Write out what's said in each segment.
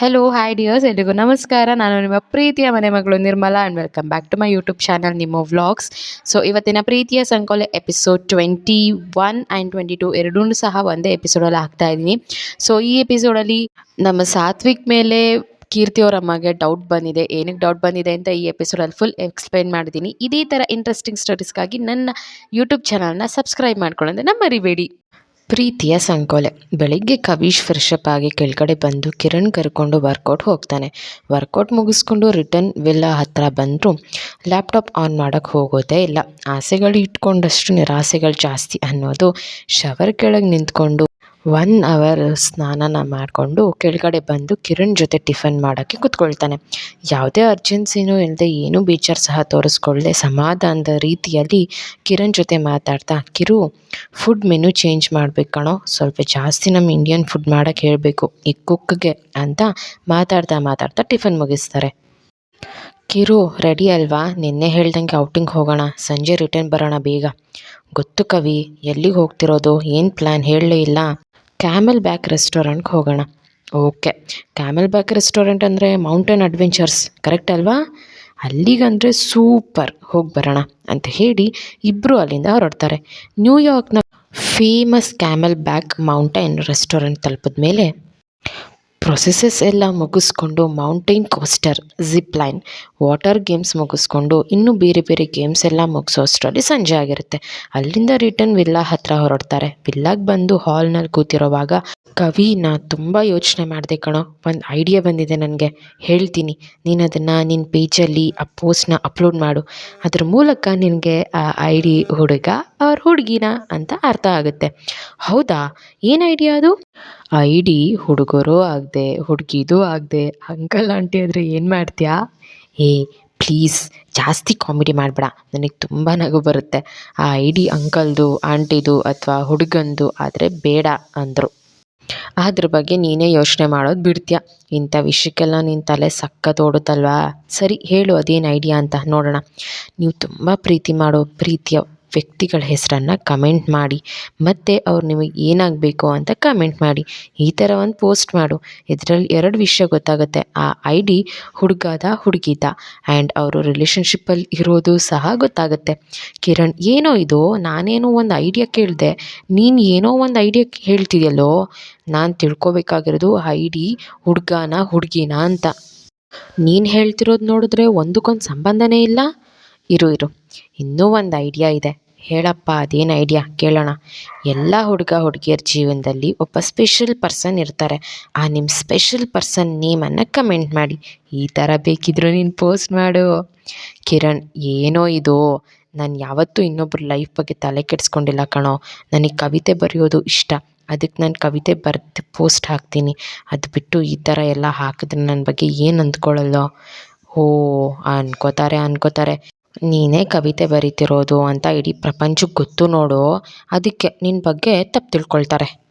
Hello hi dears ಎಲ್ರಿಗೂ ನಮಸ್ಕಾರ. ನಾನು ನಿಮ್ಮ ಪ್ರೀತಿಯ ಮನೆ ಮಗಳು Nirmala and welcome back to my YouTube channel ನಿಮ್ಮ ವ್ಲಾಗ್ಸ್ ಸೊ ಇವತ್ತಿನ ಪ್ರೀತಿಯ ಸಂಕೋಲೆ episode twenty one and twenty two ಎರಡೂ ಸಹ ಒಂದೇ ಎಪಿಸೋಡಲ್ಲಿ ಹಾಕ್ತಾ ಇದ್ದೀನಿ. ಸೊ ಈ ಎಪಿಸೋಡಲ್ಲಿ ನಮ್ಮ ಸಾತ್ವಿಕ್ ಮೇಲೆ ಕೀರ್ತಿ ಅವ್ರ ಅಮ್ಮಗೆ ಡೌಟ್ ಬಂದಿದೆ. ಏನಕ್ಕೆ ಡೌಟ್ ಬಂದಿದೆ ಅಂತ ಈ ಎಪಿಸೋಡಲ್ಲಿ ಫುಲ್ ಎಕ್ಸ್ಪ್ಲೈನ್ ಮಾಡಿದ್ದೀನಿ. ಇದೇ ಥರ ಇಂಟ್ರೆಸ್ಟಿಂಗ್ ಸ್ಟೋರೀಸ್ಗಾಗಿ ನನ್ನ ಯೂಟ್ಯೂಬ್ ಚಾನಲ್ನ ಸಬ್ಸ್ಕ್ರೈಬ್ ಮಾಡ್ಕೊಳ್ಳೋದನ್ನ ಮರಿಬೇಡಿ. ಪ್ರೀತಿಯ ಸಂಕೋಲೆ. ಬೆಳಿಗ್ಗೆ ಕವೀಶ್ ಫ್ರೆಶಪ್ ಆಗಿ ಕೆಳಗಡೆ ಬಂದು ಕಿರಣ್ ಕರ್ಕೊಂಡು ವರ್ಕೌಟ್ ಹೋಗ್ತಾನೆ. ವರ್ಕೌಟ್ ಮುಗಿಸ್ಕೊಂಡು ರಿಟರ್ನ್ ವಿಲ್ಲ ಹತ್ರ ಬಂದರೂ. ಲ್ಯಾಪ್ಟಾಪ್ ಆನ್ ಮಾಡೋಕ್ಕೆ ಹೋಗೋದೇ ಇಲ್ಲ. ಆಸೆಗಳು ಇಟ್ಕೊಂಡಷ್ಟು ನಿರಾಸೆಗಳು ಜಾಸ್ತಿ ಅನ್ನೋದು ಶವರ್ ಕೆಳಗೆ ನಿಂತ್ಕೊಂಡು ಒನ್ ಅವರ್ ಸ್ನಾನನ ಮಾಡಿಕೊಂಡು ಕೆಳಗಡೆ ಬಂದು ಕಿರಣ್ ಜೊತೆ ಟಿಫನ್ ಮಾಡೋಕ್ಕೆ ಕೂತ್ಕೊಳ್ತಾನೆ. ಯಾವುದೇ ಅರ್ಜೆನ್ಸಿನೂ ಇಲ್ಲದೆ ಏನೂ ಬೇಜಾರು ಸಹ ತೋರಿಸ್ಕೊಳ್ಳದೆ ಸಮಾಧಾನದ ರೀತಿಯಲ್ಲಿ ಕಿರಣ್ ಜೊತೆ ಮಾತಾಡ್ತಾ, ಕಿರು ಫುಡ್ ಮೆನು ಚೇಂಜ್ ಮಾಡಬೇಕು ಕಣೋ. ಸ್ವಲ್ಪ ಜಾಸ್ತಿ ನಮ್ಮ ಇಂಡಿಯನ್ ಫುಡ್ ಮಾಡೋಕ್ಕೆ ಹೇಳಬೇಕು. ಈ ಕುಕ್ಗೆ ಅಂತ ಮಾತಾಡ್ತಾ ಮಾತಾಡ್ತಾ ಟಿಫನ್ ಮುಗಿಸ್ತಾರೆ. ಕಿರು ರೆಡಿ ಅಲ್ವಾ? ನಿನ್ನೆ ಹೇಳ್ದಂಗೆ ಔಟಿಂಗ್ ಹೋಗೋಣ. ಸಂಜೆ ರಿಟರ್ನ್ ಬರೋಣ ಬೇಗ. ಗೊತ್ತು ಕವಿ, ಎಲ್ಲಿಗೆ ಹೋಗ್ತಿರೋದು? ಏನು ಪ್ಲ್ಯಾನ್ ಹೇಳಲೇ ಇಲ್ಲ. ಕ್ಯಾಮೆಲ್ ಬ್ಯಾಕ್ ರೆಸ್ಟೋರೆಂಟ್ಗೆ ಹೋಗೋಣ. ಓಕೆ ಕ್ಯಾಮೆಲ್ ಬ್ಯಾಕ್ ರೆಸ್ಟೋರೆಂಟ್ ಅಂದರೆ ಮೌಂಟೇನ್ ಅಡ್ವೆಂಚರ್ಸ್ ಕರೆಕ್ಟ್ ಅಲ್ವಾ? ಅಲ್ಲಿಗಂದರೆ ಸೂಪರ್ ಹೋಗಿ ಬರೋಣ ಅಂತ ಹೇಳಿ ಇಬ್ಬರು ಅಲ್ಲಿಂದ ಹೊರಡ್ತಾರೆ. ನ್ಯೂಯಾರ್ಕ್ನ famous camel back mountain restaurant ತಲುಪಿದ ಮೇಲೆ ಪ್ರೊಸೆಸಸ್ ಎಲ್ಲ ಮುಗಿಸ್ಕೊಂಡು mountain coaster zip line water games ಮುಗಿಸ್ಕೊಂಡು ಇನ್ನೂ ಬೇರೆ ಬೇರೆ ಗೇಮ್ಸ್ ಎಲ್ಲ ಮುಗಿಸೋ ಅಷ್ಟರಲ್ಲಿ ಸಂಜೆ ಆಗಿರುತ್ತೆ. ಅಲ್ಲಿಂದ ರಿಟರ್ನ್ ವಿಲ್ಲಾ ಹತ್ರ ಹೊರಡ್ತಾರೆ. ವಿಲ್ಲಾಗೆ ಬಂದು ಹಾಲ್ನಲ್ಲಿ ಕೂತಿರೋವಾಗ ಕವಿ ನಾ ತುಂಬ ಯೋಚನೆ ಮಾಡಿದೆ ಕಣೋ, ಒಂದು ಐಡಿಯಾ ಬಂದಿದೆ ನನಗೆ. ಹೇಳ್ತೀನಿ, ನೀನು ಅದನ್ನು ನಿನ್ನ ಪೇಜಲ್ಲಿ ಆ ಪೋಸ್ಟ್ನ ಅಪ್ಲೋಡ್ ಮಾಡು. ಅದ್ರ ಮೂಲಕ ನಿನಗೆ ಆ ಐ ಡಿ ಹುಡುಗ ಅವ್ರ ಹುಡುಗಿನ ಅಂತ ಅರ್ಥ ಆಗುತ್ತೆ. ಹೌದಾ? ಏನು ಐಡಿಯಾ ಅದು? ಐ ಡಿ ಹುಡುಗರು ಆಗದೆ, ಹುಡುಗಿದು ಆಗದೆ. ಅಂಕಲ್, ಆಂಟಿ ಆದರೆ ಏನು ಮಾಡ್ತೀಯಾ? ಏ ಪ್ಲೀಸ್ ಜಾಸ್ತಿ ಕಾಮಿಡಿ ಮಾಡಬೇಡ. ನನಗೆ ತುಂಬ ನಗು ಬರುತ್ತೆ. ಆ ಐಡಿ ಅಂಕಲ್ದು, ಆಂಟಿದು ಅಥವಾ ಹುಡುಗಂದು ಆದರೆ ಬೇಡ ಅಂದರು. ಅದ್ರ ಬಗ್ಗೆ ನೀನೇ ಯೋಚನೆ ಮಾಡೋದು ಬಿಡ್ತೀಯ? ಇಂಥ ವಿಷಯಕ್ಕೆಲ್ಲ ನಿನ್ನ ತಲೆ ಸಕ್ಕತ್ತೋಡುತ್ತಲ್ವಾ ಸರಿ, ಹೇಳು ಅದೇನು ಐಡಿಯಾ ಅಂತ ನೋಡೋಣ. ನೀವು ತುಂಬ ಪ್ರೀತಿ ಮಾಡೋ ಪ್ರೀತಿಯ ವ್ಯಕ್ತಿಗಳ ಹೆಸರನ್ನು ಕಮೆಂಟ್ ಮಾಡಿ. ಮತ್ತು ಅವ್ರು ನಿಮಗೆ ಏನಾಗಬೇಕು ಅಂತ ಕಮೆಂಟ್ ಮಾಡಿ. ಈ ಥರ ಒಂದು ಪೋಸ್ಟ್ ಮಾಡು. ಇದರಲ್ಲಿ ಎರಡು ವಿಷಯ ಗೊತ್ತಾಗುತ್ತೆ. ಆ ಐ ಡಿ ಹುಡುಗದ ಹುಡುಗಿದ ಆ್ಯಂಡ್ ಅವರು ರಿಲೇಷನ್ಶಿಪ್ಪಲ್ಲಿ ಇರೋದು ಸಹ ಗೊತ್ತಾಗುತ್ತೆ. ಕಿರಣ್, ಏನೋ ಇದು? ನಾನೇನೋ ಒಂದು ಐಡಿಯಾ ಕೇಳಿದೆ. ನೀನು ಏನೋ ಒಂದು ಐಡಿಯಾ ಹೇಳ್ತಿದೆಯಲ್ಲೋ? ನಾನು ತಿಳ್ಕೊಬೇಕಾಗಿರೋದು ಐ ಡಿ ಹುಡುಗನ ಹುಡುಗಿನ ಅಂತ. ನೀನು ಹೇಳ್ತಿರೋದು ನೋಡಿದ್ರೆ ಒಂದಕ್ಕೊಂದು ಸಂಬಂಧನೇ ಇಲ್ಲ. ಇರು ಇರು. ಇನ್ನೂ ಒಂದು ಐಡಿಯಾ ಇದೆ. ಹೇಳಪ್ಪ, ಅದೇನು ಐಡಿಯಾ ಕೇಳೋಣ. ಎಲ್ಲ ಹುಡುಗ ಹುಡುಗಿಯರ ಜೀವನದಲ್ಲಿ ಒಬ್ಬ ಸ್ಪೆಷಲ್ ಪರ್ಸನ್ ಇರ್ತಾರೆ. ಆ ನಿಮ್ಮ ಸ್ಪೆಷಲ್ ಪರ್ಸನ್ ನೇಮನ್ನು ಕಮೆಂಟ್ ಮಾಡಿ. ಈ ಥರ ಬೇಕಿದ್ರು ನೀನು ಪೋಸ್ಟ್ ಮಾಡು. ಕಿರಣ್, ಏನೋ ಇದು? ನಾನು ಯಾವತ್ತೂ ಇನ್ನೊಬ್ಬರ ಲೈಫ್ ಬಗ್ಗೆ ತಲೆ ಕೆಡಿಸ್ಕೊಂಡಿಲ್ಲ ಕಣೋ. ನನಗೆ ಕವಿತೆ ಬರೆಯೋದು ಇಷ್ಟ. ಅದಕ್ಕೆ ನಾನು ಕವಿತೆ ಬರೆದು ಪೋಸ್ಟ್ ಹಾಕ್ತೀನಿ. ಅದು ಬಿಟ್ಟು ಈ ಥರ ಎಲ್ಲ ಹಾಕಿದ್ರೆ ನನ್ನ ಬಗ್ಗೆ ಏನು ಅಂದ್ಕೊಳ್ಳಲ್ಲೋ ಓ ಅನ್ಕೋತಾರೆ ಅನ್ಕೋತಾರೆ. ನೀನೇ ಕವಿತೆ ಬರಿತಿರೋದು ಅಂತ ಇಡೀ ಪ್ರಪಂಚಕ್ಕೆ ಗೊತ್ತು ನೋಡು. ಅದಕ್ಕೆ ನಿನ್ನ ಬಗ್ಗೆ ತಪ್ಪು ತಿಳ್ಕೊಳ್ತಾರೆ.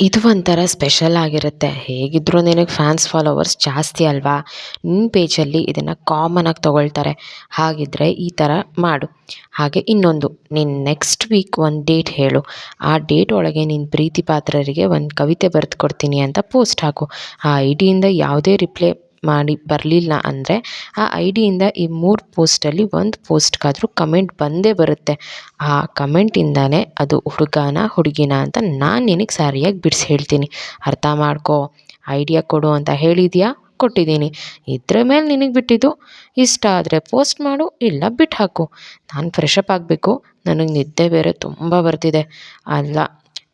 ಇದು ಒಂಥರ ಸ್ಪೆಷಲ್ ಆಗಿರುತ್ತೆ. ಹೇಗಿದ್ದರೂ ನಿನಗೆ ಫ್ಯಾನ್ಸ್, ಫಾಲೋವರ್ಸ್ ಜಾಸ್ತಿ ಅಲ್ವಾ? ನಿನ್ನ ಪೇಜಲ್ಲಿ ಇದನ್ನು ಕಾಮನಾಗಿ ತೊಗೊಳ್ತಾರೆ. ಹಾಗಿದ್ರೆ ಈ ಥರ ಮಾಡು. ಹಾಗೆ ಇನ್ನೊಂದು, ನೀನು ನೆಕ್ಸ್ಟ್ ವೀಕ್ ಒಂದು ಡೇಟ್ ಹೇಳು. ಆ ಡೇಟ್ ಒಳಗೆ ನಿನ್ನ ಪ್ರೀತಿ ಪಾತ್ರರಿಗೆ ಒಂದು ಕವಿತೆ ಬರೆದು ಕೊಡ್ತೀನಿ ಅಂತ ಪೋಸ್ಟ್ ಹಾಕು. ಆ ಐಡಿಯಿಂದ ಡಿಯಿಂದ ಯಾವುದೇ ರಿಪ್ಲೈ ಮಾಡಿ ಬರಲಿಲ್ಲ ಅಂದರೆ ಆ ಐ ಡಿಯಿಂದ ಈ ಮೂರು ಪೋಸ್ಟಲ್ಲಿ ಒಂದು ಪೋಸ್ಟ್ಗಾದರೂ ಕಮೆಂಟ್ ಬಂದೇ ಬರುತ್ತೆ. ಆ ಕಮೆಂಟಿಂದನೇ ಅದು ಹುಡುಗನ, ಹುಡುಗಿನ ಅಂತ ನಾನು ನಿನಗೆ ಸರಿಯಾಗಿ ಬಿಡಿಸಿ ಹೇಳ್ತೀನಿ. ಅರ್ಥ ಮಾಡ್ಕೋ. ಐಡಿಯಾ ಕೊಡು ಅಂತ ಹೇಳಿದೆಯಾ? ಕೊಟ್ಟಿದ್ದೀನಿ. ಇದ್ರ ಮೇಲೆ ನಿನಗೆ ಬಿಟ್ಟಿದ್ದು? ಇಷ್ಟ ಆದರೆ ಪೋಸ್ಟ್ ಮಾಡು, ಇಲ್ಲ ಬಿಟ್ಟು ಹಾಕು. ನಾನು ಫ್ರೆಶಪ್ ಆಗಬೇಕು. ನನಗೆ ನಿದ್ದೆ ಬೇರೆ ತುಂಬ ಬರ್ತಿದೆ. ಅಲ್ಲ,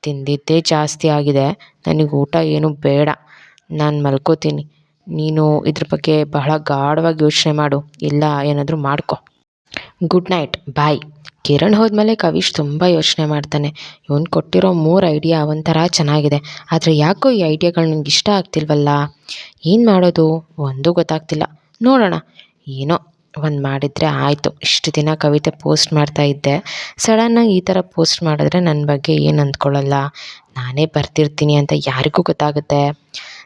ತಿಂದಿದ್ದೇ ಜಾಸ್ತಿ ಆಗಿದೆ. ನನಗೆ ಊಟ ಏನು ಬೇಡ. ನಾನು ಮಲ್ಕೋತೀನಿ. ನೀನು ಇದ್ರ ಬಗ್ಗೆ ಬಹಳ ಗಾಢವಾಗಿ ಯೋಚನೆ ಮಾಡು. ಇಲ್ಲ, ಏನಾದರೂ ಮಾಡ್ಕೊ. ಗುಡ್ ನೈಟ್ ಬಾಯ್ ಕಿರಣ್ ಹೋದ್ಮೇಲೆ ಕವೀಶ್ ತುಂಬ ಯೋಚನೆ ಮಾಡ್ತಾನೆ. ಇವನು ಕೊಟ್ಟಿರೋ ಮೂರು ಐಡಿಯಾ ಒಂಥರ ಚೆನ್ನಾಗಿದೆ. ಆದರೆ ಯಾಕೋ ಈ ಐಡಿಯಾಗಳು ನನಗೆ ಇಷ್ಟ ಆಗ್ತಿಲ್ವಲ್ಲ? ಏನು ಮಾಡೋದು? ಒಂದೂ ಗೊತ್ತಾಗ್ತಿಲ್ಲ. ನೋಡೋಣ. ಏನೋ ಒಂದು ಮಾಡಿದರೆ ಆಯಿತು. ಇಷ್ಟು ದಿನ ಕವಿತೆ ಪೋಸ್ಟ್ ಮಾಡ್ತಾ ಇದ್ದೆ. ಸಡನ್ನಾಗಿ ಈ ಥರ ಪೋಸ್ಟ್ ಮಾಡಿದ್ರೆ ನನ್ನ ಬಗ್ಗೆ ಏನು ಅಂದ್ಕೊಳ್ಳಲ್ಲ? ನಾನೇ ಬರ್ತಿರ್ತೀನಿ ಅಂತ ಯಾರಿಗೂ ಗೊತ್ತಾಗುತ್ತೆ?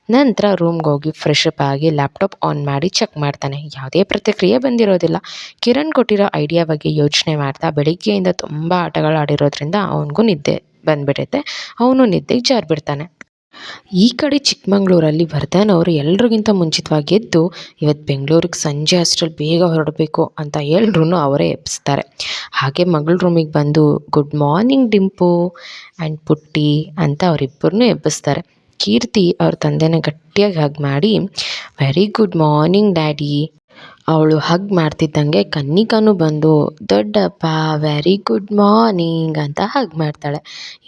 ನಂತರ ರೂಮ್ಗೆ ಹೋಗಿ ಅಪ್ ಆಗಿ ಲ್ಯಾಪ್ಟಾಪ್ ಆನ್ ಮಾಡಿ ಚೆಕ್ ಮಾಡ್ತಾನೆ. ಯಾವುದೇ ಪ್ರತಿಕ್ರಿಯೆ ಬಂದಿರೋದಿಲ್ಲ. ಕಿರಣ್ ಕೊಟ್ಟಿರೋ ಐಡಿಯಾ ಬಗ್ಗೆ ಯೋಚನೆ ಮಾಡ್ತಾ ಬೆಳಿಗ್ಗೆಯಿಂದ ತುಂಬ ಆಟಗಳು ಆಡಿರೋದ್ರಿಂದ ಅವನಿಗೂ ನಿದ್ದೆ ಬಂದುಬಿಡುತ್ತೆ ಅವನು ನಿದ್ದೆಗೆ ಜಾರಿಬಿಡ್ತಾನೆ. ಈ ಕಡೆ ಚಿಕ್ಕಮಂಗ್ಳೂರಲ್ಲಿ ವರ್ಧನ್ ಅವರು ಎಲ್ರಿಗಿಂತ ಮುಂಚಿತವಾಗಿ ಎದ್ದು ಇವತ್ತು ಬೆಂಗಳೂರಿಗೆ ಸಂಜೆ ಅಷ್ಟರಲ್ಲಿ ಬೇಗ ಹೊರಡಬೇಕು ಅಂತ ಎಲ್ರೂ ಅವರೇ ಎಪ್ಪಿಸ್ತಾರೆ ಹಾಗೆ ಮಗಳ ರೂಮಿಗೆ ಬಂದು, ಗುಡ್ ಮಾರ್ನಿಂಗ್ ಡಿಂಪು ಆ್ಯಂಡ್ ಪುಟ್ಟಿ ಅಂತ ಅವರಿಬ್ಬರನ್ನೂ ಎಬ್ಬಿಸ್ತಾರೆ. ಕೀರ್ತಿ ಅವ್ರ ತಂದೆನ ಗಟ್ಟಿಯಾಗಿ ಹಗ್ ಮಾಡಿ ವೆರಿ ಗುಡ್ ಮಾರ್ನಿಂಗ್ ಡ್ಯಾಡಿ ಅವಳು ಹಗ್ ಮಾಡ್ತಿದ್ದಂಗೆ ಕನ್ನಿಕಾನು ಬಂದು, ದೊಡ್ಡಪ್ಪ ವೆರಿ ಗುಡ್ ಮಾರ್ನಿಂಗ್ ಅಂತ ಹಗ್ ಮಾಡ್ತಾಳೆ.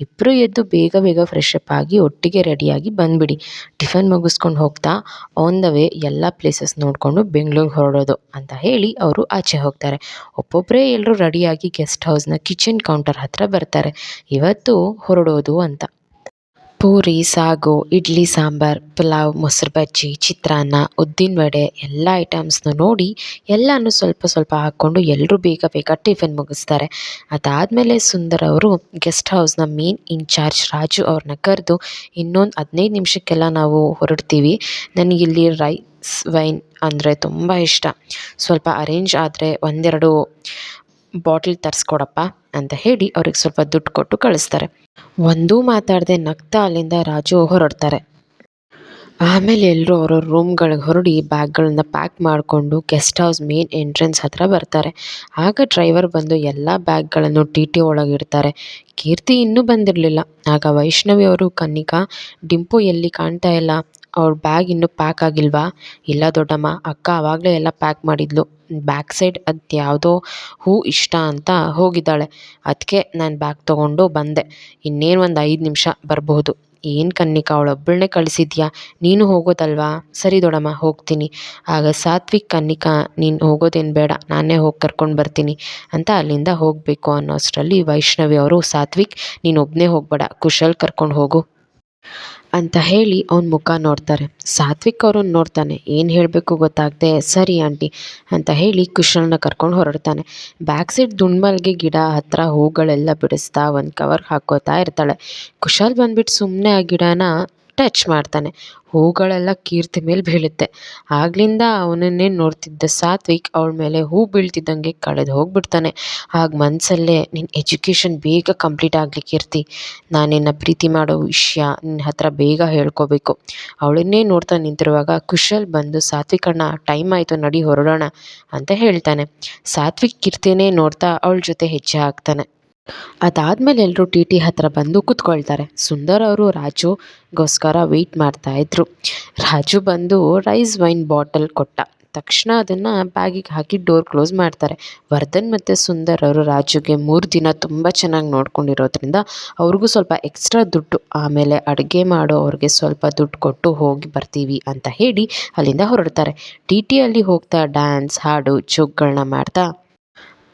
ಇಬ್ಬರು ಎದ್ದು ಬೇಗ ಬೇಗ ಫ್ರೆಶ್ ಅಪ್ ಆಗಿ ಒಟ್ಟಿಗೆ ರೆಡಿಯಾಗಿ ಬಂದುಬಿಡಿ. ಟಿಫನ್ ಮುಗಿಸ್ಕೊಂಡು ಹೋಗ್ತಾ ಆನ್ ದ ವೇ ಎಲ್ಲ ಪ್ಲೇಸಸ್ ನೋಡಿಕೊಂಡು ಬೆಂಗಳೂರಿಗೆ ಹೊರಡೋದು ಅಂತ ಹೇಳಿ ಅವರು ಆಚೆ ಹೋಗ್ತಾರೆ. ಒಬ್ಬೊಬ್ಬರೇ ಎಲ್ಲರೂ ರೆಡಿಯಾಗಿ ಗೆಸ್ಟ್ ಹೌಸ್ನ ಕಿಚನ್ ಕೌಂಟರ್ ಹತ್ರ ಬರ್ತಾರೆ. ಇವತ್ತು ಹೊರಡೋದು ಅಂತ. ಪೂರಿ, ಸಾಗು, ಇಡ್ಲಿ, ಸಾಂಬಾರ್, ಪಲಾವ್, ಮೊಸರು ಬಜ್ಜಿ, ಚಿತ್ರಾನ್ನ, ಉದ್ದಿನ ವಡೆ ಎಲ್ಲ ಐಟಮ್ಸ್ನ ನೋಡಿ ಎಲ್ಲನೂ ಸ್ವಲ್ಪ ಸ್ವಲ್ಪ ಹಾಕ್ಕೊಂಡು ಎಲ್ಲರೂ ಬೇಗ ಬೇಗ ಟಿಫಿನ್ ಮುಗಿಸ್ತಾರೆ. ಅದಾದಮೇಲೆ ಸುಂದರ್ ಅವರು ಗೆಸ್ಟ್ ಹೌಸ್ನ ಮೇನ್ ಇನ್ಚಾರ್ಜ್ ರಾಜು ಅವ್ರನ್ನ ಕರೆದು ಇನ್ನೊಂದು ಹದಿನೈದು ನಿಮಿಷಕ್ಕೆಲ್ಲ ನಾವು ಹೊರಡ್ತೀವಿ. ನನಗಿಲ್ಲಿ ರೈಸ್ ವೈನ್ ಅಂದರೆ ತುಂಬ ಇಷ್ಟ. ಸ್ವಲ್ಪ ಅರೇಂಜ್ ಆದರೆ ಒಂದೆರಡು ಬಾಟ್ಲ್ ತರಿಸ್ಕೊಡಪ್ಪ ಅಂತ ಹೇಳಿ ಅವ್ರಿಗೆ ಸ್ವಲ್ಪ ದುಡ್ಡು ಕೊಟ್ಟು ಕಳಿಸ್ತಾರೆ. ಒಂದೂ ಮಾತಾಡದೆ ನಗ್ತಾ ಅಲ್ಲಿಂದ ರಾಜು ಹೊರಡ್ತಾರೆ. ಆಮೇಲೆ ಎಲ್ಲರೂ ಅವ್ರವ್ರ ರೂಮ್ಗಳಿಗೆ ಹೊರಡಿ ಬ್ಯಾಗ್ಗಳನ್ನ ಪ್ಯಾಕ್ ಮಾಡಿಕೊಂಡು ಗೆಸ್ಟ್ ಹೌಸ್ ಮೇನ್ ಎಂಟ್ರೆನ್ಸ್ ಹತ್ರ ಬರ್ತಾರೆ. ಆಗ ಡ್ರೈವರ್ ಬಂದು ಎಲ್ಲ ಬ್ಯಾಗ್ಗಳನ್ನು ಟಿ ಟಿ ಒಳಗಿಡ್ತಾರೆ ಕೀರ್ತಿ ಇನ್ನೂ ಬಂದಿರಲಿಲ್ಲ. ಆಗ ವೈಷ್ಣವಿ ಅವರು, ಕನ್ನಿಕಾ, ಡಿಂಪು ಎಲ್ಲಿ ಕಾಣ್ತಾ ಇಲ್ಲ? ಅವ್ರ ಬ್ಯಾಗ್ ಇನ್ನೂ ಪ್ಯಾಕ್ ಆಗಿಲ್ವಾ? ಇಲ್ಲ ದೊಡ್ಡಮ್ಮ, ಅಕ್ಕ ಆವಾಗಲೇ ಎಲ್ಲ ಪ್ಯಾಕ್ ಮಾಡಿದ್ಲು. ಬ್ಯಾಕ್ ಸೈಡ್ ಅದು ಯಾವುದೋ ಹೂ ಇಷ್ಟ ಅಂತ ಹೋಗಿದ್ದಾಳೆ. ಅದಕ್ಕೆ ನಾನು ಬ್ಯಾಗ್ ತೊಗೊಂಡು ಬಂದೆ. ಇನ್ನೇನು ಒಂದು ಐದು ನಿಮಿಷ ಬರಬಹುದು ಏನು ಕನ್ನಿಕಾ ಅವಳೊಬ್ಬಳನ್ನೇ ಕಳಿಸಿದ್ಯಾ? ನೀನು ಹೋಗೋದಲ್ವಾ? ಸರಿ ದೊಡ್ಡಮ್ಮ, ಹೋಗ್ತೀನಿ. ಆಗ ಸಾತ್ವಿಕ್, ಕನ್ನಿಕಾ, ನೀನು ಹೋಗೋದೇನು ಬೇಡ, ನಾನೇ ಹೋಗಿ ಕರ್ಕೊಂಡು ಬರ್ತೀನಿ ಅಂತ ಅಲ್ಲಿಂದ ಹೋಗಬೇಕು ಅನ್ನೋ ಅಷ್ಟರಲ್ಲಿ ವೈಷ್ಣವಿ ಅವರು, ಸಾತ್ವಿಕ್, ನೀನು ಒಬ್ಬನೇ ಹೋಗಬೇಡ, ಕುಶಲ್ ಕರ್ಕೊಂಡು ಹೋಗು. ಅಂತ ಹೇಳಿ ಅವನ ಮುಖ ನೋಡ್ತಾರೆ. ಸಾತ್ವಿಕ್ ಅವ್ರನ್ನ ನೋಡ್ತಾನೆ. ಏನು ಹೇಳಬೇಕು ಗೊತ್ತಾಗದೆ, ಸರಿ ಆಂಟಿ, ಅಂತ ಹೇಳಿ ಕುಶಲನ ಕರ್ಕೊಂಡು ಹೊರಡ್ತಾನೆ. ಬ್ಯಾಕ್ ಸೈಡ್ ದುಂಡ್ಮಲ್ಗೆ ಗಿಡ, ಹತ್ರ ಹೂಗಳೆಲ್ಲ ಬಿಡಿಸ್ತಾ ಒಂದು ಕವರ್ ಹಾಕೋತಾ ಇರ್ತಾಳೆ. ಕುಶಲ್ ಬಂದ್ಬಿಟ್ಟು ಸುಮ್ಮನೆ ಆ ಗಿಡನ ಟಚ್ ಮಾಡ್ತಾನೆ. ಹೂಗಳೆಲ್ಲ ಕೀರ್ತಿ ಮೇಲೆ ಬೀಳುತ್ತೆ. ಆಗ್ಲಿಂದ ಅವನನ್ನೇ ನೋಡ್ತಿದ್ದ ಸಾತ್ವಿಕ್ ಅವಳ ಮೇಲೆ ಹೂ ಬೀಳ್ತಿದ್ದಂಗೆ ಕಳೆದು ಹೋಗ್ಬಿಡ್ತಾನೆ. ಆಗ ಮನಸ್ಸಲ್ಲೇ ನಿನ್ನ ಎಜುಕೇಷನ್ ಬೇಗ ಕಂಪ್ಲೀಟ್ ಆಗಲಿ ಕೀರ್ತಿ. ನಾನು ನಿನ್ನ ಪ್ರೀತಿ ಮಾಡೋ ವಿಷಯ ನಿನ್ನ ಹತ್ರ ಬೇಗ ಹೇಳ್ಕೋಬೇಕು. ಅವಳನ್ನೇ ನೋಡ್ತಾ ನಿಂತಿರುವಾಗ ಕುಶಲ್ ಬಂದು ಸಾತ್ವಿಕಣ್ಣ ಟೈಮ್ ಆಯಿತು, ನಡಿ ಹೊರಡೋಣ, ಅಂತ ಹೇಳ್ತಾನೆ. ಸಾತ್ವಿಕ್ ಕೀರ್ತಿನೇ ನೋಡ್ತಾ ಅವಳ ಜೊತೆ ಹೆಜ್ಜೆ ಹಾಕ್ತಾನೆ. ಅದಾದಮೇಲೆ ಎಲ್ಲರೂ ಟಿ ಟಿ ಹತ್ರ ಬಂದು ಕೂತ್ಕೊಳ್ತಾರೆ. ಸುಂದರ್ ಅವರು, ರಾಜುಗೋಸ್ಕರ ವೆಯ್ಟ್ ಮಾಡ್ತಾಯಿದ್ರು ರಾಜು ಬಂದು ರೈಸ್ ವೈನ್ ಬಾಟಲ್ ಕೊಟ್ಟ. ತಕ್ಷಣ ಅದನ್ನು ಬ್ಯಾಗಿಗೆ ಹಾಕಿ ಡೋರ್ ಕ್ಲೋಸ್ ಮಾಡ್ತಾರೆ. ವರ್ಧನ್ ಮತ್ತು ಸುಂದರ್ ಅವರು ರಾಜುಗೆ ಮೂರು ದಿನ ತುಂಬ ಚೆನ್ನಾಗಿ ನೋಡ್ಕೊಂಡಿರೋದ್ರಿಂದ ಅವ್ರಿಗೂ ಸ್ವಲ್ಪ ಎಕ್ಸ್ಟ್ರಾ ದುಡ್ಡು, ಆಮೇಲೆ ಅಡುಗೆ ಮಾಡೋ ಅವ್ರಿಗೆ ಸ್ವಲ್ಪ ದುಡ್ಡು ಕೊಟ್ಟು ಹೋಗಿ ಬರ್ತೀವಿ ಅಂತ ಹೇಳಿ ಅಲ್ಲಿಂದ ಹೊರಡ್ತಾರೆ. ಟಿ ಟಿಯಲ್ಲಿ ಹೋಗ್ತಾ ಡ್ಯಾನ್ಸ್ ಹಾಡು ಜೋಕ್ಗಳನ್ನ ಮಾಡ್ತಾ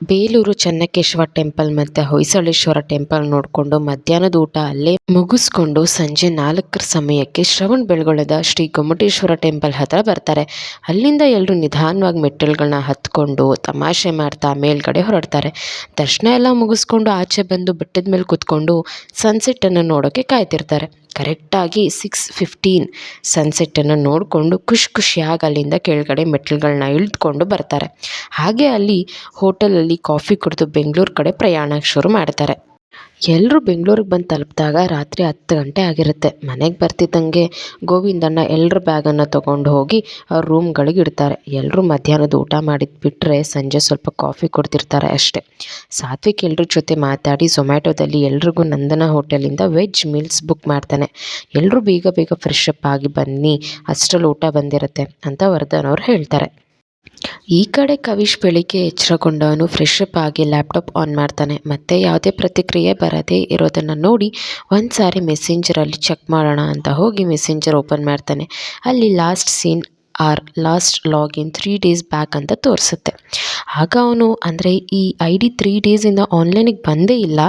ಬೇಲೂರು ಚನ್ನಕೇಶವ ಟೆಂಪಲ್ ಮತ್ತು ಹೊಯ್ಸಳೇಶ್ವರ ಟೆಂಪಲ್ ನೋಡಿಕೊಂಡು ಮಧ್ಯಾಹ್ನದ ಊಟ ಅಲ್ಲೇ ಮುಗಿಸ್ಕೊಂಡು ಸಂಜೆ ನಾಲ್ಕರ ಸಮಯಕ್ಕೆ ಶ್ರವಣ ಬೆಳಗೊಳದ ಶ್ರೀ ಗೊಮ್ಮಟೇಶ್ವರ ಟೆಂಪಲ್ ಹತ್ರ ಬರ್ತಾರೆ. ಅಲ್ಲಿಂದ ಎಲ್ಲರೂ ನಿಧಾನವಾಗಿ ಮೆಟ್ಟಿಲುಗಳನ್ನ ಹತ್ಕೊಂಡು ತಮಾಷೆ ಮಾಡ್ತಾ ಮೇಲ್ಗಡೆ ಹೊರಡ್ತಾರೆ. ದರ್ಶನ ಎಲ್ಲ ಮುಗಿಸ್ಕೊಂಡು ಆಚೆ ಬಂದು ಬೆಟ್ಟದ ಮೇಲೆ ಕೂತ್ಕೊಂಡು ಸನ್ಸೆಟ್ಟನ್ನು ನೋಡೋಕ್ಕೆ ಕಾಯ್ತಿರ್ತಾರೆ. ಕರೆಕ್ಟಾಗಿ ಸಿಕ್ಸ್ ಫಿಫ್ಟೀನ್ ಸನ್ಸೆಟ್ಟನ್ನು ನೋಡಿಕೊಂಡು ಖುಷಿ ಖುಷಿಯಾಗಿ ಅಲ್ಲಿಂದ ಕೆಳಗಡೆ ಮೆಟ್ಲುಗಳನ್ನ ಇಳಿದುಕೊಂಡು ಬರ್ತಾರೆ. ಹಾಗೆ ಅಲ್ಲಿ ಹೋಟೆಲಲ್ಲಿ ಕಾಫಿ ಕುಡಿದು ಬೆಂಗಳೂರು ಕಡೆ ಪ್ರಯಾಣ ಶುರು ಮಾಡ್ತಾರೆ. ಎಲ್ಲರೂ ಬೆಂಗಳೂರಿಗೆ ಬಂದು ತಲುಪಿದಾಗ ರಾತ್ರಿ ಹತ್ತು ಗಂಟೆ ಆಗಿರುತ್ತೆ. ಮನೆಗೆ ಬರ್ತಿದ್ದಂಗೆ ಗೋವಿಂದಣ್ಣ ಎಲ್ಲರ ಬ್ಯಾಗನ್ನು ತೊಗೊಂಡು ಹೋಗಿ ಅವ್ರ ರೂಮ್ಗಳಿಗೆ ಇಡ್ತಾರೆ. ಎಲ್ಲರೂ ಮಧ್ಯಾಹ್ನದ ಊಟ ಮಾಡಿದ್ದು ಬಿಟ್ಟರೆ ಸಂಜೆ ಸ್ವಲ್ಪ ಕಾಫಿ ಕೊಡ್ತಿರ್ತಾರೆ ಅಷ್ಟೇ. ಸಾತ್ವಿಕ್ ಎಲ್ಲರ ಜೊತೆ ಮಾತಾಡಿ ಝೊಮ್ಯಾಟೊದಲ್ಲಿ ಎಲ್ರಿಗೂ ನಂದನ ಹೋಟೆಲಿಂದ ವೆಜ್ ಮೀಲ್ಸ್ ಬುಕ್ ಮಾಡ್ತಾನೆ. ಎಲ್ಲರೂ ಬೇಗ ಬೇಗ ಫ್ರೆಶ್ ಅಪ್ ಆಗಿ ಬನ್ನಿ, ಅಷ್ಟರಲ್ಲಿ ಊಟ ಬಂದಿರುತ್ತೆ ಅಂತ ವರ್ಧನ್ ಅವ್ರು ಹೇಳ್ತಾರೆ. ಈ ಕಡೆ ಕವಿಶ್ ಬೆಳಿಗ್ಗೆ ಎಚ್ಚರಗೊಂಡವನು ಫ್ರೆಶ್ ಅಪ್ ಆಗಿ ಲ್ಯಾಪ್ಟಾಪ್ ಆನ್ ಮಾಡ್ತಾನೆ. ಮತ್ತೆ ಯಾವುದೇ ಪ್ರತಿಕ್ರಿಯೆ ಬರದೇ ಇರೋದನ್ನು ನೋಡಿ ಒಂದು ಸಾರಿ ಮೆಸೆಂಜರಲ್ಲಿ ಚೆಕ್ ಮಾಡೋಣ ಅಂತ ಹೋಗಿ ಮೆಸೆಂಜರ್ ಓಪನ್ ಮಾಡ್ತಾನೆ. ಅಲ್ಲಿ last seen or last login three days back ಅಂತ ತೋರಿಸುತ್ತೆ. ಆಗ ಅವನು, ಅಂದರೆ ಈ ಐ ಡಿ ತ್ರೀ ಡೇಸಿಂದ ಆನ್ಲೈನಿಗೆ ಬಂದೇ ಇಲ್ಲ.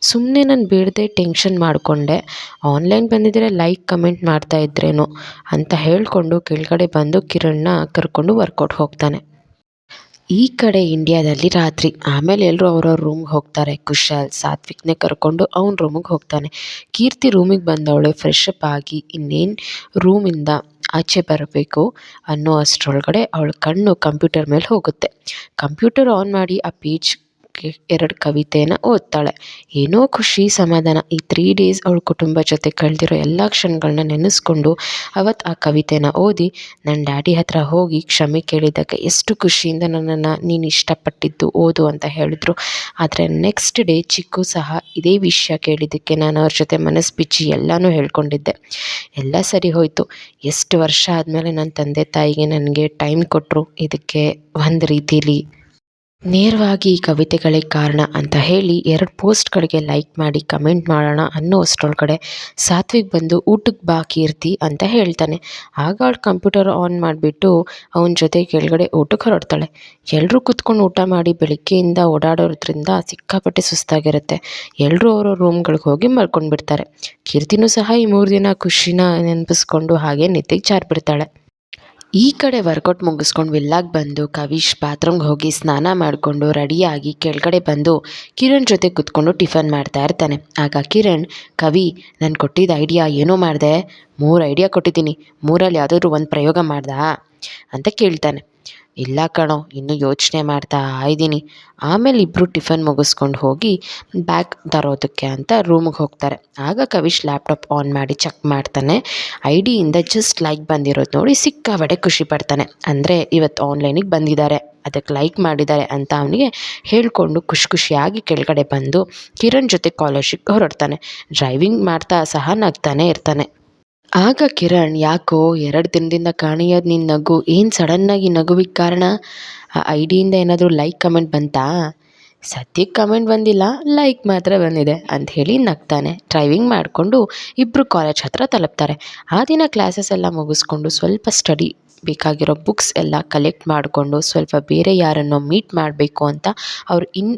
ಸುಮ್ಮನೆ ನಾನು ಬೇಡದೆ ಟೆನ್ಷನ್ ಮಾಡಿಕೊಂಡೆ. ಆನ್ಲೈನ್ ಬಂದಿದ್ದರೆ ಲೈಕ್, ಕಮೆಂಟ್ ಮಾಡ್ತಾ ಇದ್ರೇನೋ? ಅಂತ ಹೇಳಿಕೊಂಡು ಕೆಳಗಡೆ ಬಂದು ಕಿರಣ್ನ ಕರ್ಕೊಂಡು ವರ್ಕೌಟ್ ಹೋಗ್ತಾನೆ. ಈ ಕಡೆ ಇಂಡಿಯಾದಲ್ಲಿ ರಾತ್ರಿ. ಆಮೇಲೆ ಎಲ್ಲರೂ ಅವ್ರವ್ರ ರೂಮ್ಗೆ ಹೋಗ್ತಾರೆ. ಕುಶಾಲ್, ಸಾತ್ವಿಕ್ನೇ ಕರ್ಕೊಂಡು ಅವ್ನ ರೂಮಿಗೆ ಹೋಗ್ತಾನೆ. ಕೀರ್ತಿ ರೂಮಿಗೆ ಬಂದವಳೆ, ಫ್ರೆಶ್ ಅಪ್ ಆಗಿ ಇನ್ನೇನು ರೂಮಿಂದ ಆಚೆ ಬರಬೇಕು ಅನ್ನೋ ಅಷ್ಟರೊಳಗಡೆ ಅವಳ ಕಣ್ಣು ಕಂಪ್ಯೂಟರ್ ಮೇಲೆ ಹೋಗುತ್ತೆ. ಕಂಪ್ಯೂಟರ್ ಆನ್ ಮಾಡಿ ಆ ಪೇಜ್ ಎರಡು ಕವಿತೆನ ಓದ್ತಾಳೆ. ಏನೋ ಖುಷಿ, ಸಮಾಧಾನ. ಈ ತ್ರೀ ಡೇಸ್ ಅವಳ ಕುಟುಂಬ ಜೊತೆ ಕಳೆದಿರೋ ಎಲ್ಲ ಕ್ಷಣಗಳನ್ನ ನೆನೆಸ್ಕೊಂಡು ಅವತ್ತು ಆ ಕವಿತೆನ ಓದಿ ನನ್ನ ಡ್ಯಾಡಿ ಹತ್ರ ಹೋಗಿ ಕ್ಷಮೆ ಕೇಳಿದಾಗ ಎಷ್ಟು ಖುಷಿಯಿಂದ ನನ್ನನ್ನು ನೀನು ಇಷ್ಟಪಟ್ಟಿದ್ದು ಓದು ಅಂತ ಹೇಳಿದ್ರು. ಆದರೆ ನೆಕ್ಸ್ಟ್ ಡೇ ಚಿಕ್ಕು ಸಹ ಇದೇ ವಿಷಯ ಕೇಳಿದ್ದಕ್ಕೆ ನಾನು ಅವ್ರ ಜೊತೆ ಮನಸ್ಸು ಬಿಚ್ಚಿ ಎಲ್ಲನೂ ಹೇಳ್ಕೊಂಡಿದ್ದೆ. ಎಲ್ಲ ಸರಿ ಹೋಯಿತು. ಎಷ್ಟು ವರ್ಷ ಆದಮೇಲೆ ನನ್ನ ತಂದೆ ತಾಯಿಗೆ ನನಗೆ ಟೈಮ್ ಕೊಟ್ಟರು ಇದಕ್ಕೆ ಒಂದು ರೀತಿಲಿ ನೇರವಾಗಿ ಈ ಕವಿತೆಗಳೇ ಕಾರಣ ಅಂತ ಹೇಳಿ ಎರಡು ಪೋಸ್ಟ್ಗಳಿಗೆ ಲೈಕ್ ಮಾಡಿ ಕಮೆಂಟ್ ಮಾಡೋಣ ಅನ್ನೋ ಅಷ್ಟರೊಳಗಡೆ ಸಾತ್ವಿಕ್ ಬಂದು ಊಟಕ್ಕೆ ಬಾ ಕೀರ್ತಿ ಅಂತ ಹೇಳ್ತಾನೆ. ಆಗ ಅವಳು ಕಂಪ್ಯೂಟರ್ ಆನ್ ಮಾಡಿಬಿಟ್ಟು ಅವನ ಜೊತೆ ಕೆಳಗಡೆ ಊಟಕ್ಕೆ ಹೊರಡ್ತಾಳೆ. ಎಲ್ಲರೂ ಕೂತ್ಕೊಂಡು ಊಟ ಮಾಡಿ ಬೆಳಿಗ್ಗೆಯಿಂದ ಓಡಾಡೋದ್ರಿಂದ ಸಿಕ್ಕಾಪಟ್ಟೆ ಸುಸ್ತಾಗಿರುತ್ತೆ. ಎಲ್ಲರೂ ಅವರ ರೂಮ್ಗಳಿಗೆ ಹೋಗಿ ಮಲ್ಕೊಂಡು ಬಿಡ್ತಾರೆ ಕೀರ್ತಿನೂ ಸಹ ಈ ಮೂರು ದಿನ ಖುಷಿನ ನೆನಪಿಸ್ಕೊಂಡು ಹಾಗೆ ನಿದ್ದೆಗೆ ಜಾರಿಬಿಡ್ತಾಳೆ. ಈ ಕಡೆ ವರ್ಕೌಟ್ ಮುಗಿಸ್ಕೊಂಡು ವಿಲ್ಲಾಗ್ ಬಂದು ಕವಿಶ್ ಬಾತ್ರೂಮ್ಗೆ ಹೋಗಿ ಸ್ನಾನ ಮಾಡಿಕೊಂಡು ರೆಡಿಯಾಗಿ ಕೆಳಗಡೆ ಬಂದು ಕಿರಣ್ ಜೊತೆ ಕೂತ್ಕೊಂಡು ಟಿಫನ್ ಮಾಡ್ತಾ ಇರ್ತಾನೆ. ಆಗ ಕಿರಣ್, ಕವಿ, ನಾನು ಕೊಟ್ಟಿದ್ದ ಐಡಿಯಾ ಏನೋ ಮಾಡಿದೆ? ಮೂರು ಐಡಿಯಾ ಕೊಟ್ಟಿದ್ದೀನಿ. ಮೂರಲ್ಲಿ ಯಾವುದಾದ್ರೂ ಒಂದು ಪ್ರಯೋಗ ಮಾಡ್ದಾ? ಅಂತ ಕೇಳ್ತಾನೆ. ಇಲ್ಲ ಕಣೋ, ಇನ್ನೂ ಯೋಚನೆ ಮಾಡ್ತಾ ಇದ್ದೀನಿ ಆಮೇಲೆ ಇಬ್ಬರು ಟಿಫನ್ ಮುಗಿಸ್ಕೊಂಡು ಹೋಗಿ ಬ್ಯಾಗ್ ತರೋದಕ್ಕೆ ಅಂತ ರೂಮಿಗೆ ಹೋಗ್ತಾರೆ. ಆಗ ಕವಿಶ್ ಲ್ಯಾಪ್ಟಾಪ್ ಆನ್ ಮಾಡಿ ಚೆಕ್ ಮಾಡ್ತಾನೆ. ಐ ಡಿಯಿಂದ ಜಸ್ಟ್ ಲೈಕ್ ಬಂದಿರೋದು ನೋಡಿ ಸಿಕ್ಕಾಪಟ್ಟೆ ಖುಷಿ ಪಡ್ತಾನೆ. ಅಂದರೆ ಇವತ್ತು ಆನ್ಲೈನಿಗೆ ಬಂದಿದ್ದಾರೆ ಅದಕ್ಕೆ ಲೈಕ್ ಮಾಡಿದ್ದಾರೆ ಅಂತ ಅವನಿಗೆ ಹೇಳಿಕೊಂಡು ಖುಷಿ ಖುಷಿಯಾಗಿ ಕೆಳಗಡೆ ಬಂದು ಕಿರಣ್ ಜೊತೆ ಕಾಲೇಜಿಗೆ ಹೊರಡ್ತಾನೆ. ಡ್ರೈವಿಂಗ್ ಮಾಡ್ತಾ ಸಹ ನಗ್ತಾನೆ ಇರ್ತಾನೆ. ಆಗ ಕಿರಣ್ ಯಾಕೋ ಎರಡು ದಿನದಿಂದ ಕಾಣಿಯೋದು ನಿನ್ನ ನಗು ಏನು ಸಡನ್ನಾಗಿ ನಗುವಿಗೆ ಕಾರಣ? ಆ ಐಡಿಯಿಂದ ಡಿಯಿಂದ ಏನಾದರೂ ಲೈಕ್ ಕಮೆಂಟ್ ಬಂತಾ? ಸದ್ಯಕ್ಕೆ ಕಮೆಂಟ್ ಬಂದಿಲ್ಲ ಲೈಕ್ ಮಾತ್ರ ಬಂದಿದೆ ಅಂತ ಹೇಳಿ ನಗ್ತಾನೆ. ಡ್ರೈವಿಂಗ್ ಮಾಡಿಕೊಂಡು ಇಬ್ಬರು ಕಾಲೇಜ್ ಹತ್ರ ತಲುಪ್ತಾರೆ. ಆ ದಿನ ಕ್ಲಾಸಸ್ ಎಲ್ಲ ಮುಗಿಸ್ಕೊಂಡು ಸ್ವಲ್ಪ ಸ್ಟಡಿ ಬೇಕಾಗಿರೋ ಬುಕ್ಸ್ ಎಲ್ಲ ಕಲೆಕ್ಟ್ ಮಾಡಿಕೊಂಡು ಸ್ವಲ್ಪ ಬೇರೆ ಯಾರನ್ನೋ ಮೀಟ್ ಮಾಡಬೇಕು ಅಂತ ಅವ್ರು ಇನ್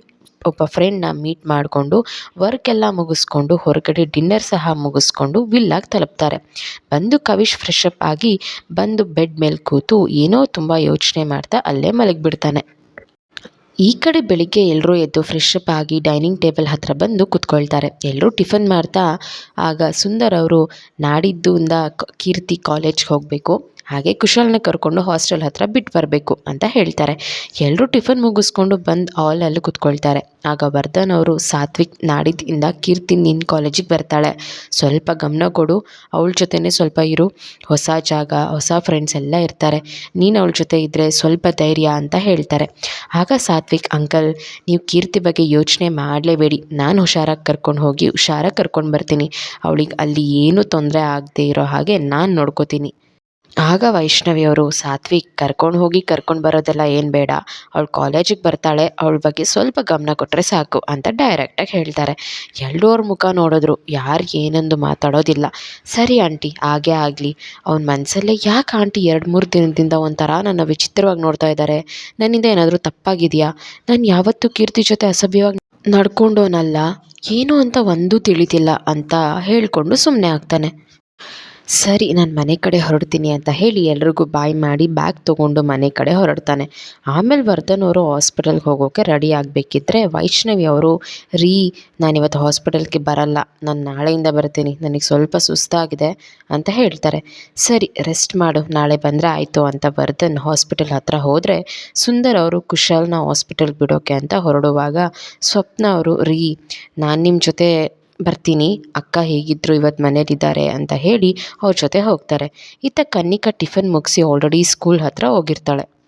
ಒಬ್ಬ ಫ್ರೆಂಡ್ನ ಮೀಟ್ ಮಾಡಿಕೊಂಡು ವರ್ಕ್ ಎಲ್ಲ ಮುಗಿಸ್ಕೊಂಡು ಹೊರಗಡೆ ಡಿನ್ನರ್ ಸಹ ಮುಗಿಸ್ಕೊಂಡು ವಿಲ್ಲಾಗಿ ತಲುಪ್ತಾರೆ. ಬಂದು ಕವಿಶ್ ಫ್ರೆಶ್ ಅಪ್ ಆಗಿ ಬಂದು ಬೆಡ್ ಮೇಲೆ ಕೂತು ಏನೋ ತುಂಬ ಯೋಚನೆ ಮಾಡ್ತಾ ಅಲ್ಲೇ ಮಲಗಿಬಿಡ್ತಾನೆ. ಈ ಕಡೆ ಬೆಳಿಗ್ಗೆ ಎಲ್ಲರೂ ಎದ್ದು ಫ್ರೆಶ್ ಆಗಿ ಡೈನಿಂಗ್ ಟೇಬಲ್ ಹತ್ರ ಬಂದು ಕೂತ್ಕೊಳ್ತಾರೆ. ಎಲ್ಲರೂ ಟಿಫನ್ ಮಾಡ್ತಾ ಆಗ ಸುಂದರ್ ಅವರು ನಾಡಿದ್ದುಂದ ಕೀರ್ತಿ ಕಾಲೇಜ್ಗೆ ಹೋಗಬೇಕು. ಹಾಗೆ ಕುಶಲ್ನ ಕರ್ಕೊಂಡು ಹಾಸ್ಟೆಲ್ ಹತ್ರ ಬಿಟ್ಟು ಬರಬೇಕು ಅಂತ ಹೇಳ್ತಾರೆ. ಎಲ್ಲರೂ ಟಿಫನ್ ಮುಗಿಸ್ಕೊಂಡು ಬಂದು ಹಾಲಲ್ಲಿ ಕೂತ್ಕೊಳ್ತಾರೆ. ಆಗ ವರ್ಧನ್ ಅವರು ಸಾತ್ವಿಕ್ ನಾಡಿದ್ದಿಂದ ಕೀರ್ತಿ ನಿನ್ನ ಕಾಲೇಜಿಗೆ ಬರ್ತಾಳೆ. ಸ್ವಲ್ಪ ಗಮನ ಕೊಡು, ಅವಳ ಜೊತೆನೇ ಸ್ವಲ್ಪ ಇರು. ಹೊಸ ಜಾಗ, ಹೊಸ ಫ್ರೆಂಡ್ಸ್ ಎಲ್ಲ ಇರ್ತಾರೆ. ನೀನು ಅವಳ ಜೊತೆ ಇದ್ದರೆ ಸ್ವಲ್ಪ ಧೈರ್ಯ ಅಂತ ಹೇಳ್ತಾರೆ. ಆಗ ಸಾತ್ವಿಕ್, ಅಂಕಲ್, ನೀವು ಕೀರ್ತಿ ಬಗ್ಗೆ ಯೋಚನೆ ಮಾಡಲೇಬೇಡಿ. ನಾನು ಹುಷಾರಾಗಿ ಕರ್ಕೊಂಡು ಹೋಗಿ, ಹುಷಾರಾಗಿ ಕರ್ಕೊಂಡು ಬರ್ತೀನಿ. ಅವಳಿಗೆ ಅಲ್ಲಿ ಏನೂ ತೊಂದರೆ ಆಗದೆ ಇರೋ ಹಾಗೆ ನಾನು ನೋಡ್ಕೋತೀನಿ. ಆಗ ವೈಷ್ಣವಿ ಅವರು ಸಾತ್ವಿಕ್ ಕರ್ಕೊಂಡು ಹೋಗಿ ಕರ್ಕೊಂಡು ಬರೋದೆಲ್ಲ ಏನು ಬೇಡ. ಅವಳು ಕಾಲೇಜಿಗೆ ಬರ್ತಾಳೆ, ಅವಳ ಬಗ್ಗೆ ಸ್ವಲ್ಪ ಗಮನ ಕೊಟ್ಟರೆ ಸಾಕು ಅಂತ ಡೈರೆಕ್ಟಾಗಿ ಹೇಳ್ತಾರೆ. ಎಲ್ಲರೂ ಮುಖ ನೋಡಿದ್ರು, ಯಾರು ಏನೊಂದು ಮಾತಾಡೋದಿಲ್ಲ. ಸರಿ ಆಂಟಿ, ಹಾಗೇ ಆಗಲಿ. ಅವನ ಮನಸ್ಸಲ್ಲೇ ಯಾಕೆ ಆಂಟಿ ಎರಡು ಮೂರು ದಿನದಿಂದ ಒಂಥರ ನನ್ನ ವಿಚಿತ್ರವಾಗಿ ನೋಡ್ತಾ ಇದ್ದಾರೆ ನನ್ನಿಂದ ಏನಾದರೂ ತಪ್ಪಾಗಿದೆಯಾ? ನಾನು ಯಾವತ್ತೂ ಕೀರ್ತಿ ಜೊತೆ ಅಸಭ್ಯವಾಗಿ ನಡ್ಕೊಂಡೋನಲ್ಲ, ಏನು ಅಂತ ಒಂದೂ ತಿಳಿದಿಲ್ಲ ಅಂತ ಹೇಳಿಕೊಂಡು ಸುಮ್ಮನೆ ಆಗ್ತಾನೆ. ಸರಿ, ನಾನು ಮನೆ ಕಡೆ ಹೊರಡ್ತೀನಿ ಅಂತ ಹೇಳಿ ಎಲ್ರಿಗೂ ಬಾಯ್ ಮಾಡಿ ಬ್ಯಾಗ್ ತೊಗೊಂಡು ಮನೆ ಕಡೆ ಹೊರಡ್ತಾನೆ. ಆಮೇಲೆ ವರ್ಧನ್ ಅವರು ಹಾಸ್ಪಿಟಲ್ಗೆ ಹೋಗೋಕ್ಕೆ ರೆಡಿ ಆಗಬೇಕಿದ್ರೆ ವೈಷ್ಣವಿ ಅವರು, ರೀ ನಾನಿವತ್ತು ಹಾಸ್ಪಿಟಲ್ಗೆ ಬರಲ್ಲ, ನಾನು ನಾಳೆಯಿಂದ ಬರ್ತೀನಿ, ನನಗೆ ಸ್ವಲ್ಪ ಸುಸ್ತಾಗಿದೆ ಅಂತ ಹೇಳ್ತಾರೆ. ಸರಿ ರೆಸ್ಟ್ ಮಾಡು, ನಾಳೆ ಬಂದರೆ ಆಯಿತು ಅಂತ ವರ್ಧನ್ ಹಾಸ್ಪಿಟಲ್ ಹತ್ರ ಹೋದರೆ ಸುಂದರ್ ಅವರು ಕುಶಲ್ನ ಹಾಸ್ಪಿಟಲ್ಗೆ ಬಿಡೋಕೆ ಅಂತ ಹೊರಡುವಾಗ ಸ್ವಪ್ನ ಅವರು, ರೀ, ನಾನು ನಿಮ್ಮ ಜೊತೆ ಬರ್ತೀನಿ, ಅಕ್ಕ ಹೇಗಿದ್ರು ಇವತ್ತು ಮನೇಲಿದ್ದಾರೆ ಅಂತ ಹೇಳಿ ಅವ್ರ ಜೊತೆ ಹೋಗ್ತಾರೆ. ಇತ್ತ ಕನ್ನಿಕಾ ಟಿಫನ್ ಮುಗಿಸಿ ಆಲ್ರೆಡಿ ಸ್ಕೂಲ್ ಹತ್ರ ಹೋಗಿರ್ತಾಳೆ.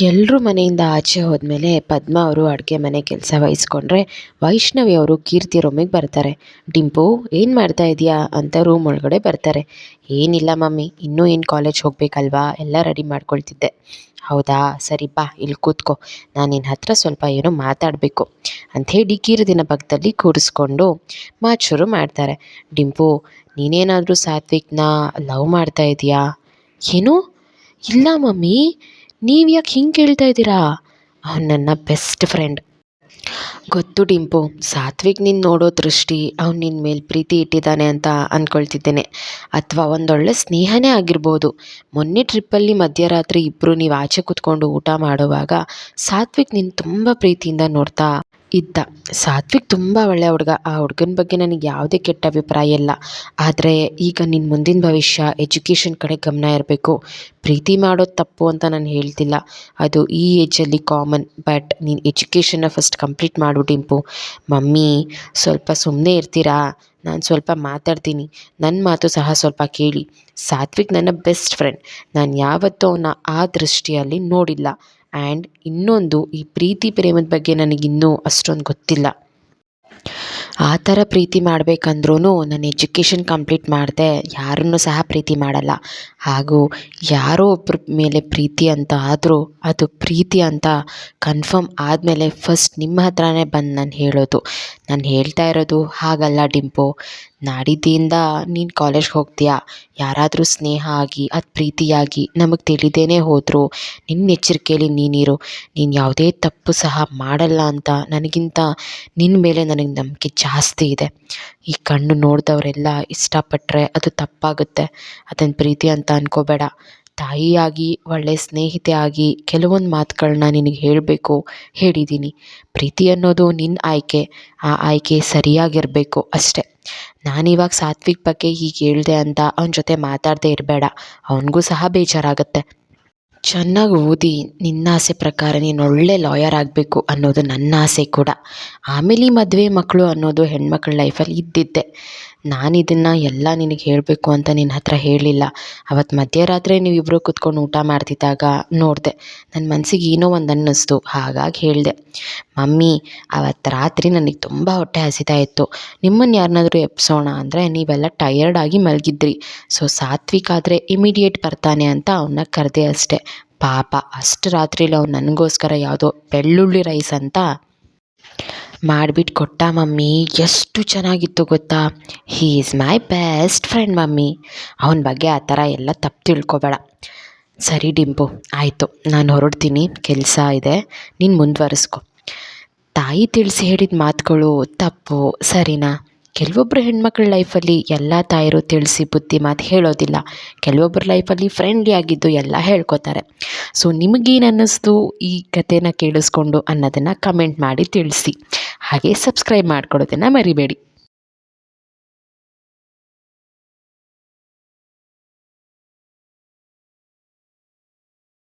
ಎಲ್ಲರೂ ಮನೆಯಿಂದ ಆಚೆ ಹೋದ್ಮೇಲೆ ಪದ್ಮ ಅವರು ಅಡುಗೆ ಮನೆ ಕೆಲಸ ವಹಿಸ್ಕೊಂಡ್ರೆ ವೈಷ್ಣವಿ ಅವರು ಕೀರ್ತಿ ರೂಮಿಗೆ ಬರ್ತಾರೆ. ಡಿಂಪು, ಏನು ಮಾಡ್ತಾ ಇದೆಯಾ? ಅಂತ ರೂಮ್ ಒಳಗಡೆ ಬರ್ತಾರೆ. ಏನಿಲ್ಲ ಮಮ್ಮಿ, ಇನ್ನೂ ಏನು ಕಾಲೇಜ್ ಹೋಗಬೇಕಲ್ವಾ? ಎಲ್ಲ ರೆಡಿ ಮಾಡ್ಕೊಳ್ತಿದ್ದೆ. ಹೌದಾ? ಸರಿ ಬಾ, ಇಲ್ಲಿ ಕೂತ್ಕೋ. ನಾನು ನಿನ್ನ ಹತ್ರ ಸ್ವಲ್ಪ ಏನೋ ಮಾತಾಡಬೇಕು ಅಂಥೇಳಿ ಕೀರ್ತಿನ ಪಕ್ಕದಲ್ಲಿ ಕೂರಿಸ್ಕೊಂಡು ಮಾತು ಶುರು ಮಾಡ್ತಾರೆ. ಡಿಂಪು, ನೀನೇನಾದರೂ ಸಾತ್ವಿಕ್ನ ಲವ್ ಮಾಡ್ತಾ ಇದೀಯಾ? ಏನು? ಇಲ್ಲ ಮಮ್ಮಿ ನೀವು ಯಾಕೆ ಹಿಂಗೆ ಕೇಳ್ತಾ ಇದ್ದೀರಾ? ಅವ್ನು ನನ್ನ ಬೆಸ್ಟ್ ಫ್ರೆಂಡ್. ಗೊತ್ತು ಡಿಂಪು, ಸಾತ್ವಿಕ್ ನಿನ್ನ ನೋಡೋ ದೃಷ್ಟಿ ಅವ್ನು ನಿನ್ನ ಮೇಲೆ ಪ್ರೀತಿ ಇಟ್ಟಿದ್ದಾನೆ ಅಂತ ಅಂದ್ಕೊಳ್ತಿದ್ದೇನೆ ಅಥವಾ ಒಂದೊಳ್ಳೆ ಸ್ನೇಹನೇ ಆಗಿರ್ಬೋದು. ಮೊನ್ನೆ ಟ್ರಿಪ್ಪಲ್ಲಿ ಮಧ್ಯರಾತ್ರಿ ಇಬ್ಬರು ನೀವು ಆಚೆ ಕೂತ್ಕೊಂಡು ಊಟ ಮಾಡುವಾಗ ಸಾತ್ವಿಕ್ ನಿನ್ನ ತುಂಬ ಪ್ರೀತಿಯಿಂದ ನೋಡ್ತಾ ಇದ್ದ. ಸಾತ್ವಿಕ್ ತುಂಬ ಒಳ್ಳೆಯ ಹುಡುಗ. ಆ ಹುಡುಗನ ಬಗ್ಗೆ ನನಗೆ ಯಾವುದೇ ಕೆಟ್ಟ ಅಭಿಪ್ರಾಯ ಇಲ್ಲ. ಆದರೆ ಈಗ ನಿನ್ನ ಮುಂದಿನ ಭವಿಷ್ಯ, ಎಜುಕೇಷನ್ ಕಡೆ ಗಮನ ಇರಬೇಕು. ಪ್ರೀತಿ ಮಾಡೋದು ತಪ್ಪು ಅಂತ ನಾನು ಹೇಳ್ತಿಲ್ಲ. ಅದು ಈ ಏಜಲ್ಲಿ ಕಾಮನ್. ಬಟ್ ನೀನು ಎಜುಕೇಷನ್ನ ಫಸ್ಟ್ ಕಂಪ್ಲೀಟ್ ಮಾಡು ಡಿಂಪು. ಮಮ್ಮಿ, ಸ್ವಲ್ಪ ಸುಮ್ಮನೆ ಇರ್ತೀರಾ? ನಾನು ಸ್ವಲ್ಪ ಮಾತಾಡ್ತೀನಿ. ನನ್ನ ಮಾತು ಸಹ ಸ್ವಲ್ಪ ಕೇಳಿ. ಸಾತ್ವಿಕ್ ನನ್ನ ಬೆಸ್ಟ್ ಫ್ರೆಂಡ್. ನಾನು ಯಾವತ್ತೂ ಅವನ ಆ ದೃಷ್ಟಿಯಲ್ಲಿ ನೋಡಿಲ್ಲ. ಆ್ಯಂಡ್ ಇನ್ನೊಂದು, ಈ ಪ್ರೀತಿ ಪ್ರೇಮದ ಬಗ್ಗೆ ನನಗಿನ್ನೂ ಅಷ್ಟೊಂದು ಗೊತ್ತಿಲ್ಲ. ಆ ಥರ ಪ್ರೀತಿ ಮಾಡಬೇಕಂದ್ರೂ ನಾನು ಎಜುಕೇಷನ್ ಕಂಪ್ಲೀಟ್ ಮಾಡಿದೆ, ಯಾರನ್ನೂ ಸಹ ಪ್ರೀತಿ ಮಾಡಲ್ಲ. ಹಾಗೂ ಯಾರೋ ಒಬ್ಬರ ಮೇಲೆ ಪ್ರೀತಿ ಅಂತ ಆದರೂ, ಅದು ಪ್ರೀತಿ ಅಂತ ಕನ್ಫರ್ಮ್ ಆದಮೇಲೆ ಫಸ್ಟ್ ನಿಮ್ಮ ಹತ್ರನೇ ಬಂದು ನಾನು ಹೇಳೋದು. ನಾನು ಹೇಳ್ತಾ ಇರೋದು ಹಾಗಲ್ಲ ಡಿಂಪು. ನಾಡಿದ್ದಿಂದ ನೀನು ಕಾಲೇಜ್ಗೆ ಹೋಗ್ತೀಯಾ? ಯಾರಾದರೂ ಸ್ನೇಹ ಆಗಿ, ಅದು ಪ್ರೀತಿಯಾಗಿ ನಮಗೆ ತಿಳಿದೇನೆ ಹೋದರು. ನಿನ್ನ ಎಚ್ಚರಿಕೆಯಲ್ಲಿ ನೀನಿರು. ನೀನು ಯಾವುದೇ ತಪ್ಪು ಸಹ ಮಾಡಲ್ಲ ಅಂತ ನನಗಿಂತ ನಿನ್ನ ಮೇಲೆ ನನಗೆ ನಂಬಿಕೆ ಜಾಸ್ತಿ ಇದೆ. ಈ ಕಣ್ಣು ನೋಡಿದವರೆಲ್ಲ ಇಷ್ಟಪಟ್ಟರೆ ಅದು ತಪ್ಪಾಗುತ್ತೆ. ಅದನ್ನು ಪ್ರೀತಿ ಅಂತ ಅಂದ್ಕೋಬೇಡ ತಾಯಿಯಾಗಿ ಒಳ್ಳೆಯ ಸ್ನೇಹಿತೆ ಆಗಿ ಕೆಲವೊಂದು ಮಾತುಗಳನ್ನ ನಿನಗೆ ಹೇಳಬೇಕು ಹೇಳಿದ್ದೀನಿ ಪ್ರೀತಿ ಅನ್ನೋದು ನಿನ್ನ ಆಯ್ಕೆ, ಆ ಆಯ್ಕೆ ಸರಿಯಾಗಿರಬೇಕು ಅಷ್ಟೆ. ನಾನಿವಾಗ ಸಾತ್ವಿಕ್ ಬಗ್ಗೆ ಹೀಗೆ ಹೇಳಿದೆ ಅಂತ ಅವನ ಜೊತೆ ಮಾತಾಡದೇ ಇರಬೇಡ, ಅವನಿಗೂ ಸಹ ಬೇಜಾರಾಗುತ್ತೆ. ಚೆನ್ನಾಗಿ ಓದಿ ನಿನ್ನ ಆಸೆ ಪ್ರಕಾರ ನೀನು ಒಳ್ಳೆ ಲಾಯರ್ ಆಗಬೇಕು ಅನ್ನೋದು ನನ್ನ ಆಸೆ ಕೂಡ. ಆಮೇಲೆ ಮದುವೆ ಮಕ್ಕಳು ಅನ್ನೋದು ಹೆಣ್ಮಕ್ಳ ಲೈಫಲ್ಲಿ ಇದ್ದಿದ್ದೆ. ನಾನು ಇದನ್ನು ಎಲ್ಲ ನಿನಗೆ ಹೇಳಬೇಕು ಅಂತ ನಿನ್ನ ಹತ್ರ ಹೇಳಿಲ್ಲ. ಅವತ್ತು ಮಧ್ಯರಾತ್ರಿ ನೀವಿಬ್ಬರು ಕೂತ್ಕೊಂಡು ಊಟ ಮಾಡ್ತಿದ್ದಾಗ ನೋಡಿದೆ ನನ್ನ ಮನಸ್ಸಿಗೆ ಏನೋ ಒಂದು ಅನ್ನಿಸ್ತು. ಹಾಗಾಗಿ ಹೇಳಿದೆ, ಮಮ್ಮಿ ಅವತ್ತು ರಾತ್ರಿ ನನಗೆ ತುಂಬ ಹೊಟ್ಟೆ ಹಸಿತಾ ಇತ್ತು. ನಿಮ್ಮನ್ನು ಯಾರನ್ನಾದ್ರೂ ಎಬ್ಸೋಣ ಅಂದರೆ ನೀವೆಲ್ಲ ಟಯರ್ಡ್ ಆಗಿ ಮಲಗಿದ್ರಿ. ಸೊ ಸಾತ್ವಿಕ್ ಆದರೆ ಇಮಿಡಿಯೇಟ್ ಬರ್ತಾನೆ ಅಂತ ಅವನ್ನ ಕರೆದೆ ಅಷ್ಟೆ. ಪಾಪ, ಅಷ್ಟು ರಾತ್ರಿಲಿ ಅವ್ನು ನನಗೋಸ್ಕರ ಯಾವುದೋ ಬೆಳ್ಳುಳ್ಳಿ ರೈಸ್ ಅಂತ ಮಾಡಿಬಿಟ್ಟು ಕೊಟ್ಟ ಮಮ್ಮಿ, ಎಷ್ಟು ಚೆನ್ನಾಗಿತ್ತು ಗೊತ್ತಾ? He is my best friend mummy. ಅವನ ಬಗ್ಗೆ ಆ ಥರ ಎಲ್ಲ ತಪ್ಪು ತಿಳ್ಕೊಬೇಡ. ಸರಿ ಡಿಂಪು, ಆಯಿತು. ನಾನು ಹೊರಡ್ತೀನಿ. ಕೆಲಸ ಇದೆ. ನೀನು ಮುಂದುವರೆಸ್ಕೊ. ತಾಯಿ ತಿಳಿಸಿ ಹೇಳಿದ ಮಾತುಗಳು ತಪ್ಪು, ಸರಿನಾ? ಕೆಲವೊಬ್ಬರು ಹೆಣ್ಮಕ್ಳ ಲೈಫಲ್ಲಿ ಎಲ್ಲ ತಾಯಿರು ತಿಳಿಸಿ ಬುದ್ಧಿ ಮಾತು ಹೇಳೋದಿಲ್ಲ. ಕೆಲವೊಬ್ಬರ ಲೈಫಲ್ಲಿ ಫ್ರೆಂಡ್ಲಿ ಆಗಿದ್ದು ಎಲ್ಲ ಹೇಳ್ಕೊತಾರೆ. ಸೊ, ನಿಮಗೇನು ಅನ್ನಿಸ್ತು ಈ ಕಥೆನ ಕೇಳಿಸ್ಕೊಂಡು ಅನ್ನೋದನ್ನು ಕಮೆಂಟ್ ಮಾಡಿ ತಿಳಿಸಿ. ಹಾಗೆ ಸಬ್ಸ್ಕ್ರೈಬ್ ಮಾಡ್ಕೊಳ್ಳೋದನ್ನು ಮರಿಬೇಡಿ.